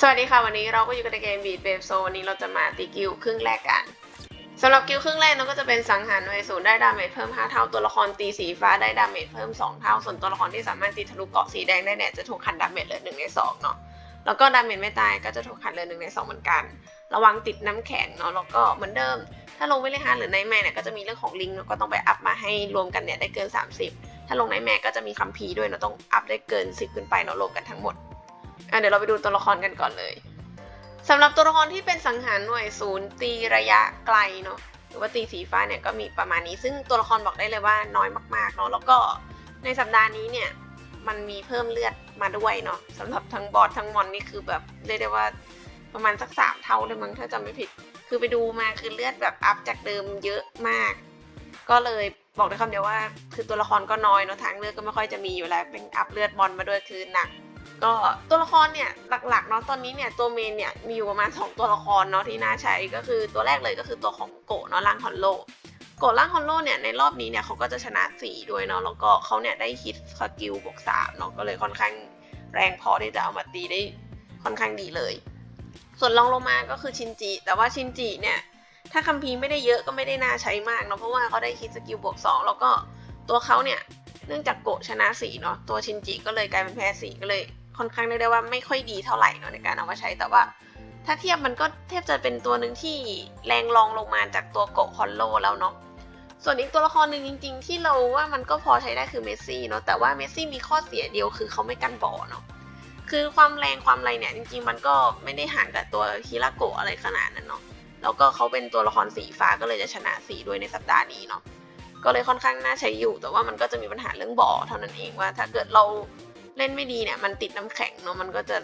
สวัสดีค่ะ วันนี้เราก็อยู่กันในเกมบีดเบฟโซวันนี้เราจะมาตีกิลครึ่งแรกกันสำหรับกิลครึ่งแรกเราก็จะเป็นสังหารหน่วยศูนย์ได้ดาเมจเพิ่ม 5 เท่าตัวละครตีสีฟ้าได้ดาเมจเพิ่ม 2 เท่า ส่วนตัวละครที่สามารถตีทะลุเกาะสีแดงได้เนี่ยจะถูกขันดาเมจเหลือ1ใน2เนาะแล้วก็ดาเมจไม่ตายก็จะถูกขันเหลือ1ใน2เหมือนกัน ระวังติดน้ำแข็งเนาะแล้วก็เหมือนเดิม ถ้าลงวิลเลฮาร์หรือไนแมร์เนี่ยก็จะมีเรื่องของลิงก์เนอะก็ต้องไปอัพมาให้รวมกันเนี่ยได้เกิน 30 ถ้าลงไนแมร์ก็จะมีคัมภีร์ด้วยเนาะต้องอัพได้เกิน 10 ขึ้นไปเนาะรวมกันทั้งหมด อะเดี๋ยวเราไปดูตัวละครกันก่อนเลยสำหรับตัวละครที่เป็นสังหารหน่วยศูนย์ตีระยะไกลเนาะหรือว่าตีสีฟ้าเนี่ยก็มีประมาณนี้ ซึ่งตัวละครบอกได้เลยว่าน้อยมากๆเนาะแล้วก็ในสัปดาห์นี้เนี่ยมันมีเพิ่มเลือดมาด้วยเนาะสำหรับทั้งบอสทั้งมอนนี่คือแบบเรียกได้ว่าประมาณสักสามเท่าเลยมั้งถ้าจำไม่ผิด คือไปดูมาคือเลือดแบบอัพจากเดิมเยอะมาก ก็เลยบอกได้คำเดียวว่า คือตัวละครก็น้อยเนาะทางเลือกก็ไม่ค่อยจะมีอยู่แล้วเป็นอัพเลือดมอนมาด้วยคือหนัก ก็ตัวละครเนี่ยหลักๆเนาะตอนนี้เนี่ยตัวเมนเนี่ยมีอยู่ประมาณ 2 ตัวละครเนาะที่น่าใช้ก็คือตัวแรกเลยก็คือตัวของโกะเนาะล่างฮอนโลโกะล่างฮอนโลเนี่ยในรอบนี้เนี่ยเขาก็จะชนะ 4 ด้วยเนาะแล้วก็เขาเนี่ยได้ฮิตสกิลบวก3เนาะก็เลยค่อนข้างแรงพอที่จะเอามาตีได้ค่อนข้างดีเลย ส่วนรองลงมาก็คือชินจิ แต่ว่าชินจิเนี่ยถ้าคัมภีร์ไม่ได้เยอะก็ไม่ได้น่าใช้มากเนาะเพราะว่าเขาได้ฮิตสกิลบวก2แล้วก็ตัวเขาเนี่ยเนื่องจากโกะชนะสีเนาะตัวชินจิก็เลยกลายเป็นแพ้สีก็เลย ค่อนข้างเรียกได้ว่าไม่ค่อยดีเท่าไหร่เนาะในการเอามาใช้แต่ว่า ถ้าเทียบมันก็แทบจะเป็นตัวหนึ่งที่แรงรองลงมาจากตัวโกคอนโลแล้วเนาะส่วนอีกตัวละครหนึ่งจริง ๆ ที่เราว่ามันก็พอใช้ได้คือเมสซี่เนาะแต่ว่าเมสซี่มีข้อเสียเดียวคือเขาไม่กันบ่อเนาะคือความแรงความอะไรเนี่ยจริง ๆ มันก็ไม่ได้ห่างกับตัวฮิราโกะอะไรขนาดนั้นเนาะแล้วก็เขาเป็นตัวละครสีฟ้าก็เลยจะชนะสีด้วยในสัปดาห์นี้เนาะก็เลยค่อนข้างน่าใช้อยู่ แต่ว่ามันก็จะมีปัญหาเรื่องบ่อเท่านั้นเองว่า ถ้าเกิดเรา เล่นไม่ดีเนี่ยมันติดน้ำแข็งเนาะมันก็จะ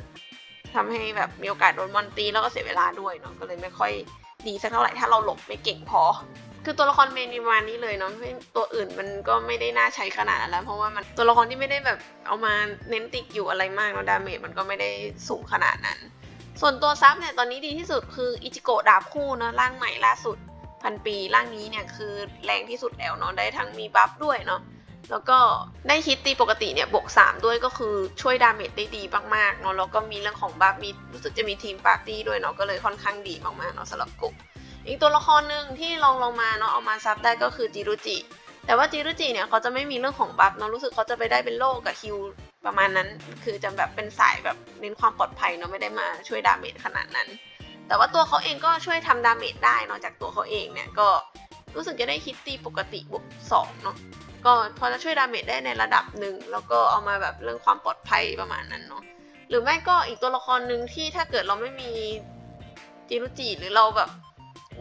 ทำให้แบบมีโอกาสโดนมอนตีแล้วก็เสียเวลาด้วยเนาะก็เลยไม่ค่อยดีสักเท่าไหร่ถ้าเราหลบไม่เก่งพอ คือตัวละครเมนประมาณนี้เลยเนาะตัวอื่นมันก็ไม่ได้น่าใช้ขนาดนั้นแล้ว เพราะว่ามันตัวละครที่ไม่ได้แบบเอามาเน้นติดอยู่อะไรมากเนาะดาเมจมันก็ไม่ได้สูงขนาดนั้น ส่วนตัวซับเนี่ยตอนนี้ดีที่สุดคืออิจิโกะดาบคู่เนาะร่างใหม่ล่าสุดพันปีร่างนี้เนี่ยคือแรงที่สุดแล้วเนาะได้ทั้งมีบัฟด้วยเนาะ แล้วก็ได้ฮิตตีปกติเนี่ยบวก 3 ด้วยก็คือช่วยดาเมจได้ดีมากๆเนาะแล้วก็มีเรื่องของบัฟมีรู้สึกจะมีทีมปาร์ตี้ด้วยเนาะก็เลยค่อนข้างดีมากๆเนาะสำหรับกุอีกตัวละครหนึ่งที่ลองลงมาเนาะเอามาซับได้ก็คือจิรุจิ แต่ว่าจิรุจิเนี่ยเขาจะไม่มีเรื่องของบัฟเนาะรู้สึกเขาจะไปได้เป็นโล่กับฮิวประมาณนั้น คือจะแบบเป็นสายแบบเน้นความปลอดภัยเนาะไม่ได้มาช่วยดาเมจขนาดนั้น แต่ว่าตัวเขาเองก็ช่วยทำดาเมจได้เนาะจากตัวเขาเองเนี่ยก็รู้สึกจะได้ฮิตตีปกติบวก2เนาะ ก็พอจะช่วยดาเมจได้ในระดับหนึ่งแล้วก็เอามาแบบเรื่องความปลอดภัยประมาณนั้นเนาะหรือไม่ก็อีกตัวละครหนึ่งที่ถ้าเกิดเราไม่มีจิรุจิหรือเราแบบ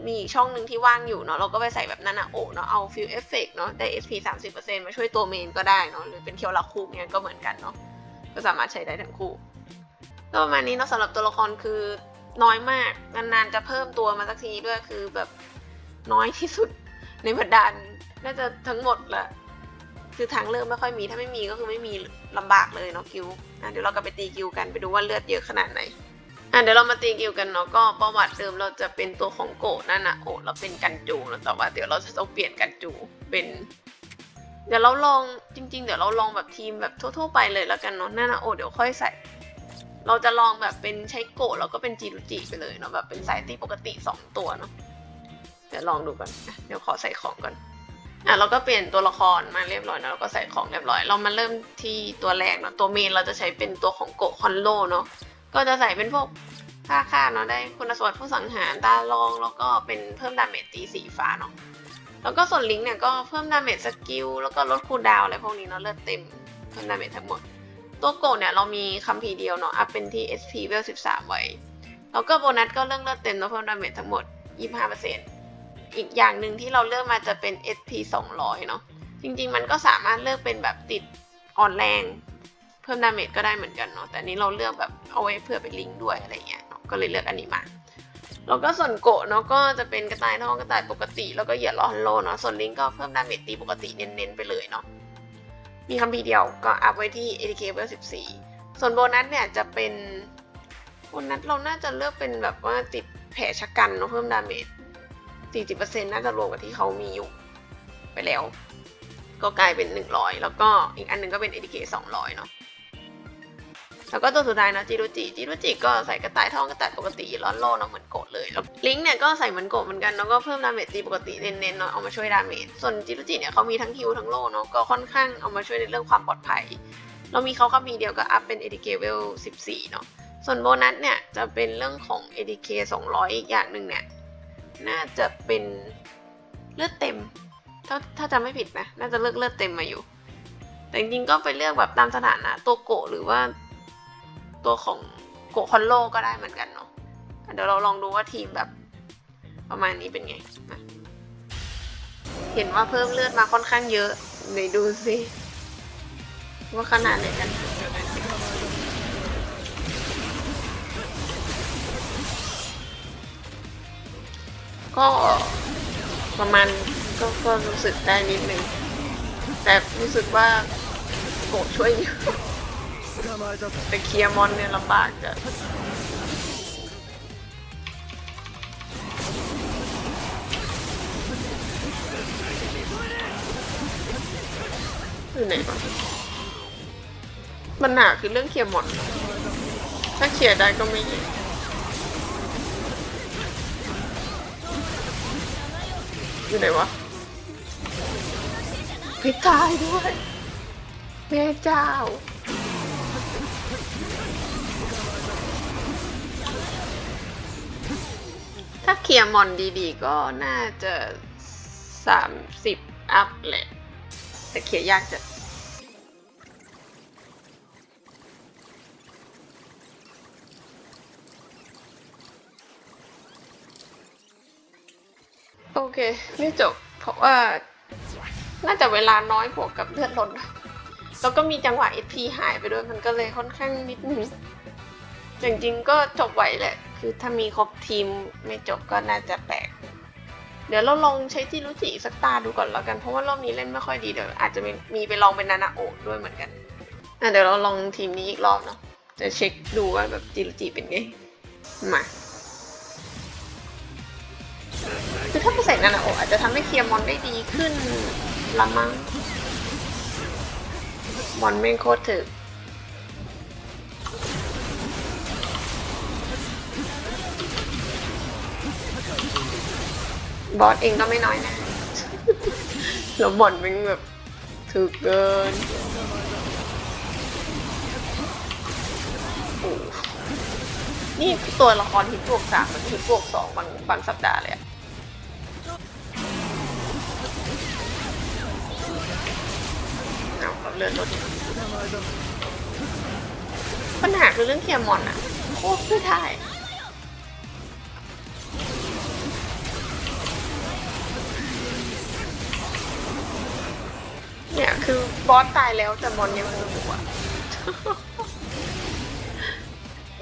มีช่องหนึ่งที่ว่างอยู่เนาะเราก็ไปใส่แบบนั้นอะโอเนาะเอาฟิลเอฟเฟกเนาะได้ SP 30%มาช่วยตัวเมนก็ได้เนาะหรือเป็นเคียวลักคูเนี่ยก็เหมือนกันเนาะก็สามารถใช้ได้ทั้งคู่ก็ประมาณนี้เนาะสำหรับตัวละครคือน้อยมากนานๆจะเพิ่มตัวมาสักทีด้วยคือแบบน้อยที่สุดในบรรดาน่าจะทั้งหมดแหละ คือทางเลือกไม่ค่อยมีถ้าไม่มีก็คือไม่มีลำบากเลยเนาะกิวอะเดี๋ยวเราก็ไปตีกิวกันไปดูว่าเลือดเยอะขนาดไหนอะเดี๋ยวเรามาตีกิวกันเนาะก็ประวัติเดิมเราจะเป็นตัวของโกะนั่นนะโอเราเป็นกันจูแต่ว่าเดี๋ยวเราจะต้องเปลี่ยนกันจูเป็น เดี๋ยวเราลองจริง ๆ เดี๋ยวเราลองแบบทีมแบบทั่วๆไปเลยแล้วกันเนาะนั่นนะโอเดี๋ยวค่อยใส่ เราจะลองแบบเป็นใช้โกะแล้วก็เป็นจิรุจิไปเลยเนาะแบบเป็นสายตีปกติสองตัวเนาะเดี๋ยวลองดูกันเดี๋ยวขอใส่ของก่อน อะเราก็เปลี่ยนตัวละครมาเรียบร้อยแล้วเราก็ใส่ของเรียบร้อย เรามาเริ่มที่ตัวแรกเนาะตัวเมนเราจะใช้เป็นตัวของโกคอนโลเนาะก็จะใส่เป็นพวกค่าค่าเนาะได้คุณสมบัติผู้สังหารตาลองแล้วก็เป็นเพิ่มดาเมจตีสีฟ้าเนาะแล้วก็ส่วนลิงก์เนี่ยก็เพิ่มดาเมจสกิลแล้วก็ลดคูลดาวน์อะไรพวกนี้เนาะเลือดเต็มเพิ่มดาเมจทั้งหมด ตัวโกเนี่ยเรามีคัมภีร์เดียวเนาะอัพเป็นที่ SP เวล13 ไว้ แล้วก็โบนัสก็เรื่องเลือดเต็มเนาะเพิ่มดาเมจทั้งหมด 25% อีกอย่างหนึ่งที่เราเลือกมาจะเป็น SP 200 เนาะจริงๆ มันก็สามารถเลือกเป็นแบบติดอ่อนแรง เพิ่มดาเมจก็ได้เหมือนกันเนาะแต่นี้เราเลือกแบบเอาไว้เพื่อไปลิงก์ด้วยอะไรเงี้ยเนาะก็เลยเลือกอันนี้มาแล้วก็ส่วนโกะเนาะก็จะเป็นกระต่ายทองกระต่ายปกติ แล้วก็เหยียดล้อฮันโลเนาะส่วนลิงก์ก็เพิ่มดาเมจตีปกติเน้นๆไปเลยเนาะมีคำพีร์เดียวก็อัพไว้ที่ ATK เวล14 ส่วนโบนัสเนี่ยจะเป็นโบนัสเราน่าจะเลือกเป็นแบบว่าติดแผลชะกันเนาะเพิ่มดาเมจ 40%น่าจะรวมกับที่เขามีอยู่ไปแล้ว ก็กลายเป็น100แล้วก็อีกอันหนึ่งก็เป็น ADK 200เนาะแล้วก็ตัวสุดท้ายเนาะจิรุจิจิรุจิก็ใส่กระต่ายทองกระต่ายปกติร้อนโลเนาะเหมือนโกดเลยแล้วลิงก์เนี่ยก็ใส่เหมือนโกดเหมือนกันแล้วก็เพิ่มดาเมจตีปกติเน้นๆเนาะเอามาช่วยดาเมจส่วนจิรุจิเนี่ยเขามีทั้งฮิวทั้งโลเนาะก็ค่อนข้างเอามาช่วยในเรื่องความปลอดภัย เรามีเขาคัมมีเดียวก็อัพเป็น ADK level 14 เนาะส่วนโบนัสเนี่ยจะเป็นเรื่องของ ADK 200 อีกอย่างหนึ่งเนี่ย น่าจะเป็นเลือดเต็ม ถ้าถ้าจำไม่ผิดนะ น่าจะเลือกเลือดเต็มมาอยู่ แต่จริงๆก็ไปเลือกแบบตามสถานะตัวโกะหรือว่า ตัวของโกะคอนโลก็ได้เหมือนกันเนาะเดี๋ยวเราลองดูว่าทีมแบบ ประมาณนี้เป็นไงนะเห็นว่าเพิ่มเลือดมาค่อนข้างเยอะไหนดูสิว่าขนาดไหนกัน ก็ประมาณก็ก็รู้สึกได้นิดนึง แต่รู้สึกว่าโกะช่วยเยอะแต่เคลียร์มอนเนี่ยลำบากจะอยู่ไหนวะปัญหาคือเรื่องเคลียร์มอน ถ้าเคลียร์ได้ก็ไม่ย่อ อยู่ไหนวะไม่ตายด้วยแม่เจ้า ถ้าเคลียร์มอนดีๆ ก็น่าจะสามสิบอัพแหละ แต่เคลียร์ยากจะ เค ไม่จบ เพราะว่า น่าจะเวลาน้อยบวกกับเลือดลดแล้วก็มีจังหวะ SP หายไปด้วยมันก็เลยค่อนข้างนิดนึงจริงๆก็จบไหวแหละ คือถ้ามีครบทีมไม่จบก็น่าจะแปลก เดี๋ยวเราลองใช้จิรุจิสักตาดูก่อนแล้วกัน เพราะว่ารอบนี้เล่นไม่ค่อยดีเดี๋ยวอาจจะมีมไปลองเป็นนานาโอด้วยเหมือนกันอะเดี๋ยวเราลองทีมนี้อีกรอบเนาะจะเช็คดูว่าแบบจิรุจิเป็นไง มา คือถ้าไปใส่นานาโออาจจะทำให้เคลียร์มอนได้ดีขึ้นละมั้งมอนแม่งโคตรถึกบอสเองก็ไม่น้อยนะแล้วมอนแม่งแบบถึกเกินโอ้นี่ตัวละครฮิตบวกสามมันฮิตบวกสองบางบางสัปดาห์เลยอะ เลือนรถปัญหาคือเรื่องเคลียร์มอนอะโคตรไม่ได้เนี่ยคือบอสตายแล้วแต่มอนยังอยู่อะ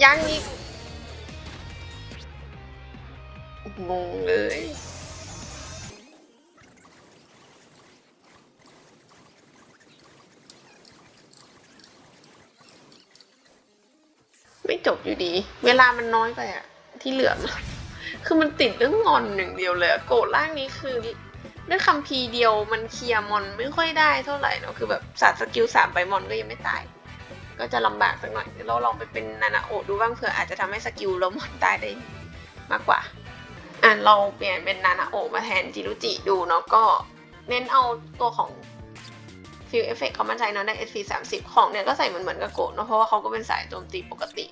ยังอีกงงเลย จบอยู่ดี เวลามันน้อยไปอะที่เหลือนะคือมันติดเรื่องงอนหนึ่งเดียวเลยโกรธร่างนี้คือด้วยคำพีเดียวมันเคลียร์มอนไม่ค่อยได้เท่าไหร่เนาะคือแบบศาสตร์สกิลสามไปมอนก็ยังไม่ตายก็จะลำบากสักหน่อยเดี๋ยวเราลองไปเป็นนานาโอะดูบ้างเผื่ออาจจะทำให้สกิลเรามอนตายได้มากกว่า อะเราเปลี่ยนเป็นนานาโอะมาแทนจิรุจิดูเนาะก็เน้นเอาตัวของฟิลเอฟเฟกต์เขามันใช้เนาะได้ SP 30 ของเนี่ยก็ใส่เหมือนเหมือนกับโกะเนาะเพราะว่าเขาก็เป็นสายโจมตีปกติ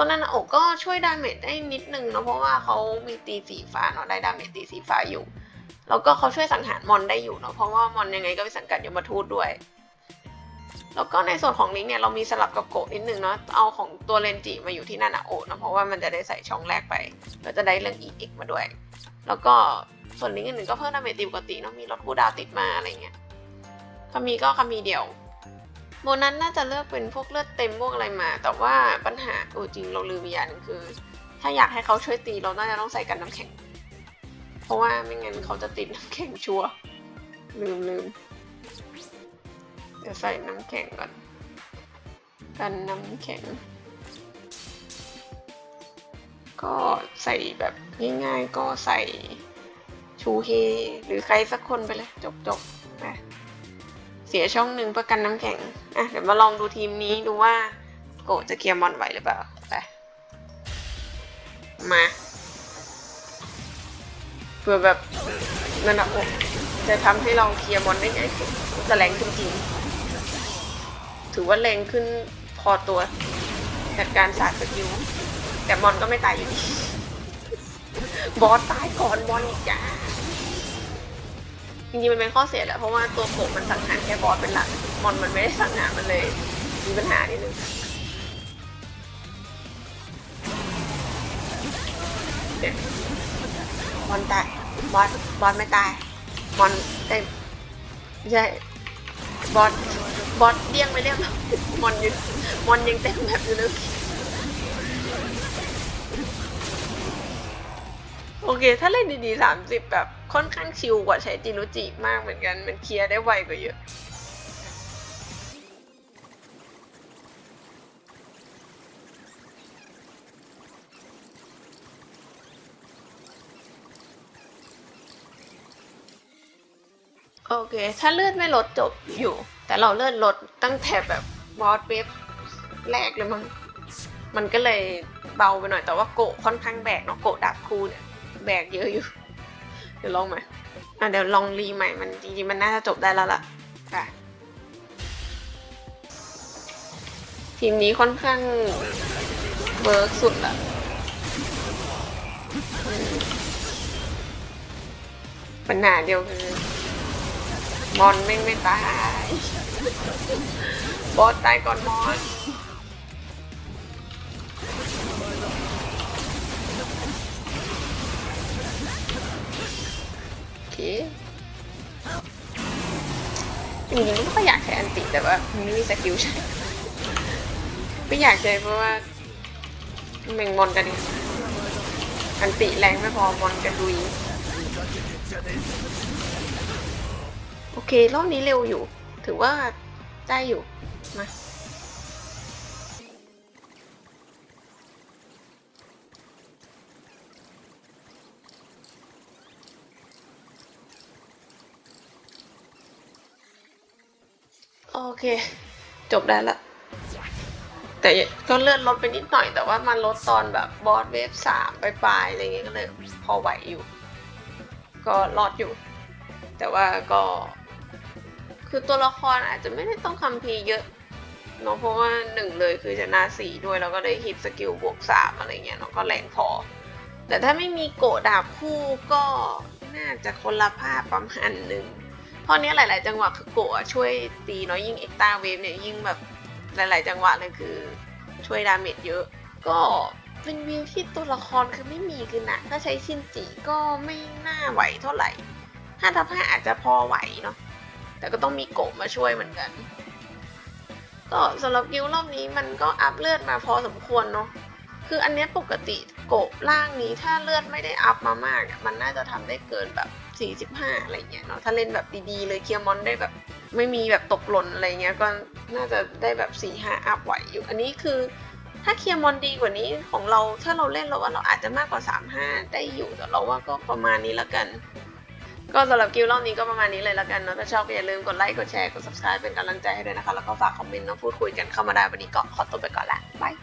ตัวนานาโอก็ช่วยดาเมจได้นิดนึงเนาะเพราะว่าเขามีตีสีฟ้าเนาะได้ดาเมจตีสีฟ้าอยู่ แล้วก็เขาช่วยสังหารมอนได้อยู่เนาะเพราะว่ามอนยังไงก็ไปสังกัดยมทูตด้วย แล้วก็ในส่วนของลิงเนี่ยเรามีสลับกับโกะนิดนึงเนาะเอาของตัวเรนจิมาอยู่ที่นานาโอเนาะเพราะว่ามันจะได้ใส่ช่องแรกไปแล้วจะได้เรื่องอีกมาด้วย แล้วก็ส่วนลิงอื่นๆก็เพิ่มดาเมจตีปกติเนาะมีรถคู่ดาวติดมาอะไรเงี้ยคามีก็คามีเดียว โบนั้นน่าจะเลือกเป็นพวกเลือดเต็มพวกอะไรมา แต่ว่าปัญหาโอ้จริงเราลืมอย่างหนึงคือ ถ้าอยากให้เขาช่วยตีเราน่าจะต้องใส่กันน้ำแข็ง เพราะว่าไม่งั้นเขาจะติดน้ำแข็งชัวร์ลืมลืมเดี๋ยวใส่น้ำแข็งก่อน กันน้ำแข็ง ก็ใส่แบบง่ายๆก็ใส่ชูเฮหรือใครสักคนไปเลยจบๆไป เสียช่องหนึ่งเพื่อกันน้ำแข็ง อะ เดี๋ยวมาลองดูทีมนี้ดูว่าโกะจะเคลียร์มอนไหวหรือเปล่า ไป มาเพื่อแบบนั่นนะโอ้จะทำให้เราเคลียร์มอนได้ง่ายขึ้นจะแรงขึ้นจริง ถือว่าแรงขึ้นพอตัวจัดการศาสตร์สกิลแต่มอนก็ไม่ตายอยู่ดี บอสตายก่อนมอนอีกจ้า จริงๆมันเป็นข้อเสียแหละเพราะว่าตัวโกะมันสั่งหารแค่บอสเป็นหลักมอนมันไม่ได้สั่งหารมันเลยมีปัญหานิดนึงมอนตายบอสบอสไม่ตายมอนเต็มไม่ใช่บอสบอสเดี้ยงไปเรียบร้อยมอนยังมอนยังเต็มแบบอยู่เลย โอเค ถ้าเล่นดีๆสามสิบแบบค่อนข้างชิลกว่าใช้จิรุจิมากเหมือนกัน มันเคลียร์ได้ไวกว่าเยอะโอเค ถ้าเลือดไม่ลดจบอยู่ แต่เราเลือดลดตั้งแต่แบบบอสเวฟแรกเลยมั้ง มันก็เลยเบาไปหน่อย แต่ว่าโกะค่อนข้างแบกเนาะ โกะดาบคูเนี่ย แบกเยอะอยู่ เดี๋ยวลองไหมอะเดี๋ยวลองรีใหม่มันจริงๆมันน่าจะจบได้แล้วล่ะค่ะทีมนี้ค่อนข้างเวิร์กสุดละอืมปัญหาเดียวคือ มอนไม่งไม่ตาย บอสตายก่อนมอน โอเคจริงๆก็อยากใช้อันติแต่ว่ามันไม่มีสกิลใช้ไม่อยากใช้เพราะว่าแมงมอนกันดิอันติแรงไม่พอมอนกันดุยโอเครอบนี้เร็วอยู่ ถือว่าได้อยู่มา โอเค จบได้ละแต่ก็เลื่อนลดไปนิดหน่อยแต่ว่ามันลดตอนแบบบอสเวฟสามไปปลายๆอะไรเงี้ยก็เลยพอไหวอยู่ ก็รอดอยู่ แต่ว่าก็ คือตัวละครอาจจะไม่ได้ต้องคัมภีเยอะเนาะเพราะว่าหนึ่งเลยคือจะหนาสีด้วยแล้วก็ได้ฮิตสกิลบวกสามอะไรเงี้ยเนาะก็แรงพอ แต่ถ้าไม่มีโกดาบคู่ก็น่าจะคนละภาพประมาณหนึ่ง เพราะเนี้ยหลาย ๆ จังหวะคือโกะช่วยตีเนาะยิ่งเอ็กตาเวฟเนี่ยยิ่งแบบหลาย ๆ จังหวะเลยคือช่วยดาเมจเยอะ ก็เป็นวิวที่ตัวละครคือไม่มีคือหนะถ้าใช้ชินจิก็ไม่น่าไหวเท่าไหร่ห้าทับห้าอาจจะพอไหวเนาะแต่ก็ต้องมีโกะมาช่วยเหมือนกันก็สำหรับกิลรอบนี้มันก็อัพเลือดมาพอสมควรเนาะคืออันนี้ปกติโกะล่างนี้ถ้าเลือดไม่ได้อัพมามากมันน่าจะทำได้เกินแบบ 45อะไรเงี้ยเนาะถ้าเล่นแบบดีๆเลยเคลียร์มอนได้แบบไม่มีแบบตกหล่นอะไรเงี้ยก็น่าจะได้แบบ4-5อัพไหวอยู่ อันนี้คือถ้าเคลียร์มอนดีกว่านี้ของเราถ้าเราเล่นเราว่าเราอาจจะมากกว่า 3-5 ได้อยู่แต่เราว่าก็ประมาณนี้และกัน ก็สำหรับกิลรอบนี้ก็ประมาณนี้เลยและกันเนาะถ้าชอบก็อย่าลืมกดไลค์กดแชร์กด subscribe เป็นกำลังใจให้ด้วยนะคะ แล้วก็ฝากคอมเมนต์เนาะพูดคุยกันเข้ามาได้วันนี้ก็ขอตัวไปก่อนละบาย